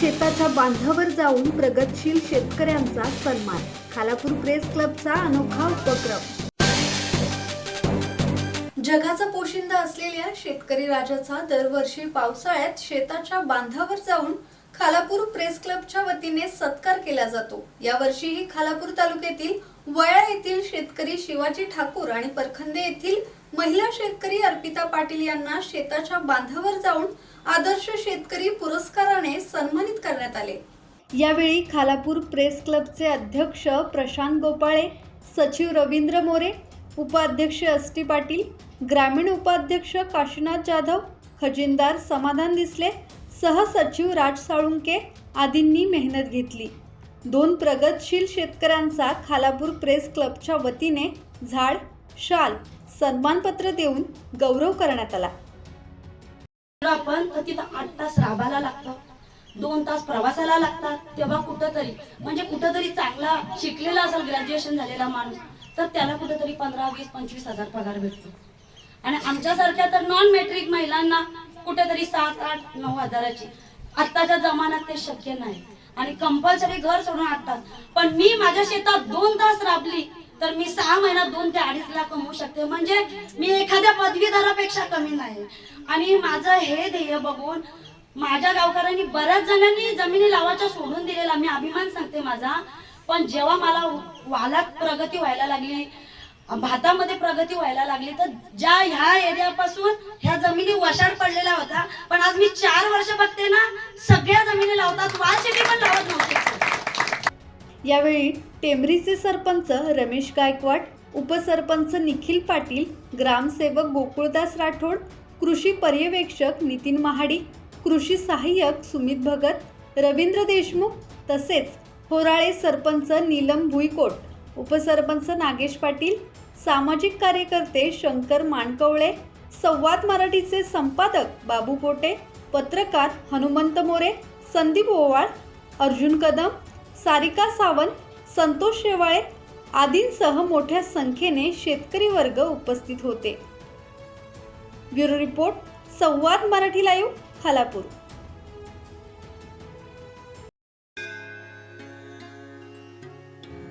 शेताच्या बांधावर जाऊन प्रगतशील शेतकऱ्यांचा सन्मान. खालापूर प्रेस क्लबचा अनोखा उपक्रम. जगाचा पोशिंदा असलेल्या शेतकरी राजाचा दरवर्षी पावसाळ्यात शेताच्या बांधावर जाऊन खालापूर प्रेस क्लबच्या वतीने सत्कार केला जातो. यावर्षीही खालापूर तालुक्यातील वयाळ येथील शेतकरी शिवाजी ठाकूर आणि परखंदे येथील महिला शेतकरी अर्पिता पाटील यांना शेताच्या बांधावर जाऊन आदर्श शेतकरी पुरस्काराने सन्मानित करण्यात आले. यावेळी खालापूर प्रेस क्लबचे अध्यक्ष प्रशांत गोपाळे सचिव रवींद्र मोरे उपाध्यक्ष एस टी पाटील ग्रामीण उपाध्यक्ष काशीनाथ जाधव खजिनदार समाधान दिसले सहसचिव राज साळुंके आदींनी मेहनत घेतली. दोन प्रगतशील शेतकऱ्यांचा खालापूर प्रेस क्लबच्या वतीने झाड शाल सन्मानपत्र देऊन गौरव करण्यात आला. आपण तर तिथं आठ तास राबायला लागतात दोन तास प्रवासाला लागतात. तेव्हा कुठंतरी म्हणजे कुठंतरी चांगला शिकलेला असेल ग्रॅज्युएशन झालेला माणूस तर त्याला कुठंतरी पंधरा वीस पंचवीस हजार पगार भेटतो. आणि आमच्यासारख्या तर नॉन मेट्रिक महिलांना कुठेतरी सात आठ नऊ हजाराची. आत्ताच्या जमान्यात ते शक्य नाही. आणि कंपल्सरी घर सोडून आठ तास पण मी माझ्या शेतात दोन तास राबली तर मी सहा महिन्यात दोन ते अडीच लाख कमवू शकते. म्हणजे मी एखाद्या पदवीधरापेक्षा कमी नाही. आणि माझं हे ध्येय बघून माझ्या गावकऱ्यांनी बऱ्याच जणांनी जमिनी लावायच्या सोडून दिलेला. मी अभिमान सांगते माझा. पण जेव्हा मला वालात प्रगती व्हायला लागली भातामध्ये प्रगती व्हायला लागली तर ज्या ह्या एरियापासून ह्या जमिनी वशाड पडलेल्या होत्या. पण आज मी चार वर्ष बघते ना सगळ्या जमिनी लावतात यावेळी टेंभरीचे सरपंच रमेश गायकवाड उपसरपंच निखिल पाटील ग्रामसेवक गोकुळदास राठोड कृषी पर्यवेक्षक नितीन महाडी कृषी सहाय्यक सुमित भगत रवींद्र देशमुख तसेच होराळे सरपंच नीलम भुईकोट उपसरपंच नागेश पाटील सामाजिक कार्यकर्ते शंकर मानकवळे संवाद मराठीचे संपादक बाबू पोटे पत्रकार हनुमंत मोरे संदीप ओवाळ अर्जुन कदम सारिका सावंत संतोष शेवाळे आदींसह मोठ्या संख्येने शेतकरी वर्ग उपस्थित होते. Bureau report Samvad Marathi live Khalapur.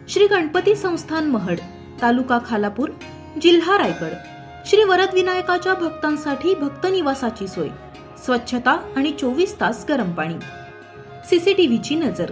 Shri Ganpati Sansthan Mahad taluka Khalapur जिल्हा रायगड. श्री वरद विनायकाच्या भक्तांसाठी भक्त निवासाची सोय स्वच्छता आणि चोवीस तास गरम पाणी. सीसीटीव्हीची नजर.